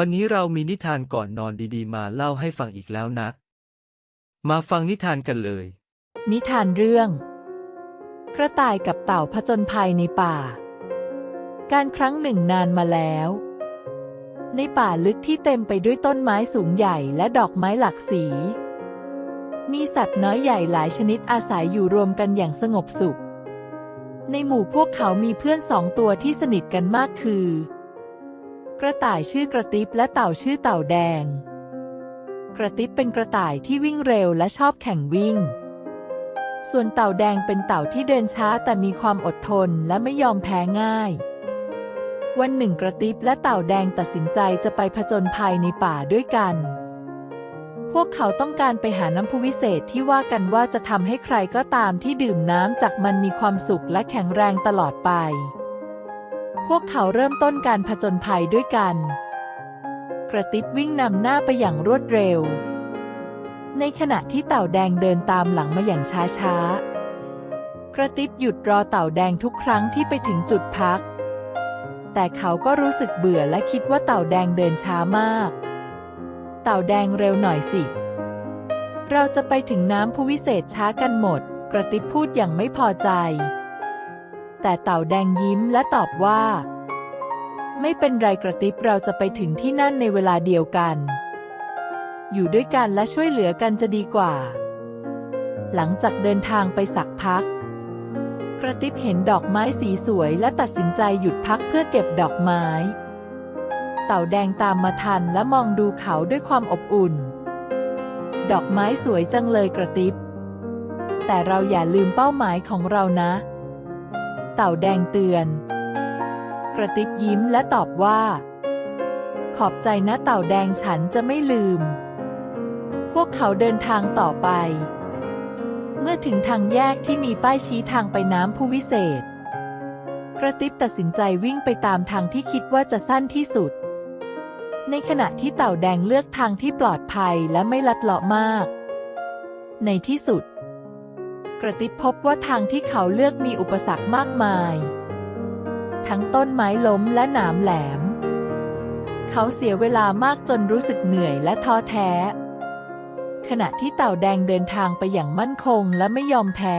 วันนี้เรามีนิทานก่อนนอนดีๆ มาเล่าให้ฟังอีกแล้วนะมาฟังนิทานกันเลย นิทานเรื่อง กระต่ายกับเต่าผจญภัยในป่า การครั้งหนึ่งนานมาแล้ว ในป่าลึกที่เต็มไปด้วยต้นไม้สูงใหญ่และดอกไม้หลากสี มีสัตว์น้อยใหญ่หลายชนิดอาศัยอยู่รวมกันอย่างสงบสุข ในหมู่พวกเขามีเพื่อนสองตัวที่สนิทกันมากคือ กระต่ายชื่อกระติบและเต่าชื่อเต่าแดง กระติบเป็นกระต่ายที่วิ่งเร็วและชอบแข่งวิ่ง ส่วนเต่าแดงเป็นเต่าที่เดินช้าแต่มีความอดทนและไม่ยอมแพ้ง่าย วันหนึ่งกระติบและเต่าแดงตัดสินใจจะไปผจญภัยในป่าด้วยกัน พวกเขาต้องการไปหาน้ำพุวิเศษที่ว่ากันว่าจะทำให้ใครก็ตามที่ดื่มน้ำจากมันมีความสุขและแข็งแรงตลอดไป พวกเขาเริ่มต้นการผจญภัยด้วยกัน กระติบวิ่งนำหน้าไปอย่างรวดเร็ว ในขณะที่เต่าแดงเดินตามหลังมาอย่างช้าๆ กระติบหยุดรอเต่าแดงทุกครั้งที่ไปถึงจุดพัก แต่เขาก็รู้สึกเบื่อและคิดว่าเต่าแดงเดินช้ามาก เต่าแดงเร็วหน่อยสิ เราจะไปถึงน้ำพุวิเศษช้ากันหมด กระติบพูดอย่างไม่พอใจ แต่เต่าแดงยิ้มและตอบว่า ไม่เป็นไรกระติบเราจะไปถึงที่นั่นในเวลาเดียวกัน อยู่ด้วยกันและช่วยเหลือกันจะดีกว่า หลังจากเดินทางไปสักพัก กระติบเห็นดอกไม้สีสวยและตัดสินใจหยุดพักเพื่อเก็บดอกไม้ เต่าแดงตามมาทันและมองดูเขาด้วยความอบอุ่น ดอกไม้สวยจังเลยกระติบแต่เราอย่าลืมเป้าหมายของเรานะ เต่าแดงเตือน กระติบยิ้มและตอบว่า ขอบใจนะเต่าแดงฉันจะไม่ลืม พวกเขาเดินทางต่อไป เมื่อถึงทางแยกที่มีป้ายชี้ทางไปน้ำผู้วิเศษ กระติบตัดสินใจวิ่งไปตามทางที่คิดว่าจะสั้นที่สุด ในขณะที่เต่าแดงเลือกทางที่ปลอดภัยและไม่ลัดเลาะมาก ในที่สุด กระติบพบว่าทางที่เขาเลือกมีอุปสรรคมากมาย ทั้งต้นไม้ล้มและหนามแหลม เขาเสียเวลามากจนรู้สึกเหนื่อยและท้อแท้ ขณะที่เต่าแดงเดินทางไปอย่างมั่นคงและไม่ยอมแพ้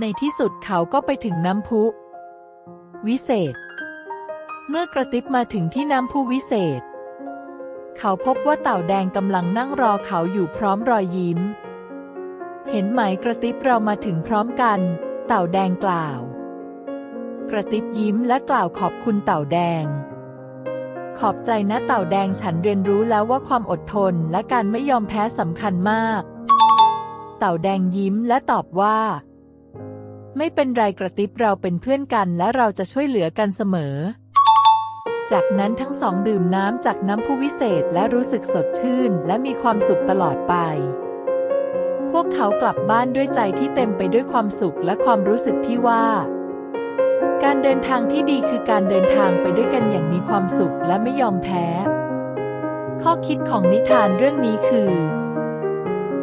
ในที่สุดเขาก็ไปถึงน้ำพุ วิเศษ เมื่อกระติบมาถึงที่น้ำพุวิเศษ เขาพบว่าเต่าแดงกำลังนั่งรอเขาอยู่พร้อมรอยยิ้ม เห็นไหมกระติบเรามาถึงพร้อมกัน เต่าแดงกล่าว กระติบยิ้มและกล่าวขอบคุณเต่าแดง ขอบใจนะเต่าแดงฉันเรียนรู้แล้วว่าความอดทนและการไม่ยอมแพ้สำคัญมาก เต่าแดงยิ้มและตอบว่า ไม่เป็นไรกระติบเราเป็นเพื่อนกันและเราจะช่วยเหลือกันเสมอจากนั้นทั้งสองดื่มน้ำจากน้ำพุวิเศษและรู้สึกสดชื่นและมีความสุขตลอดไป พวกเขากลับบ้านด้วยใจที่เต็มไปด้วยความสุขและความรู้สึกที่ว่า การเดินทางที่ดีคือการเดินทางไปด้วยกันอย่างมีความสุขและไม่ยอมแพ้ ข้อคิดของนิทานเรื่องนี้คือ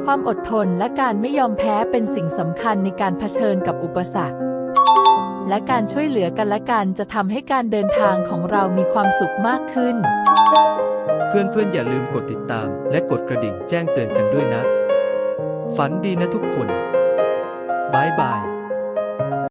ความอดทนและการไม่ยอมแพ้เป็นสิ่งสำคัญในการเผชิญกับอุปสรรค และการช่วยเหลือกันและกันจะทำให้การเดินทางของเรามีความสุขมากขึ้น เพื่อนๆอย่าลืมกดติดตาม และกดกระดิ่งแจ้งเตือนกันด้วยนะ ฝันดีนะทุกคนบายบาย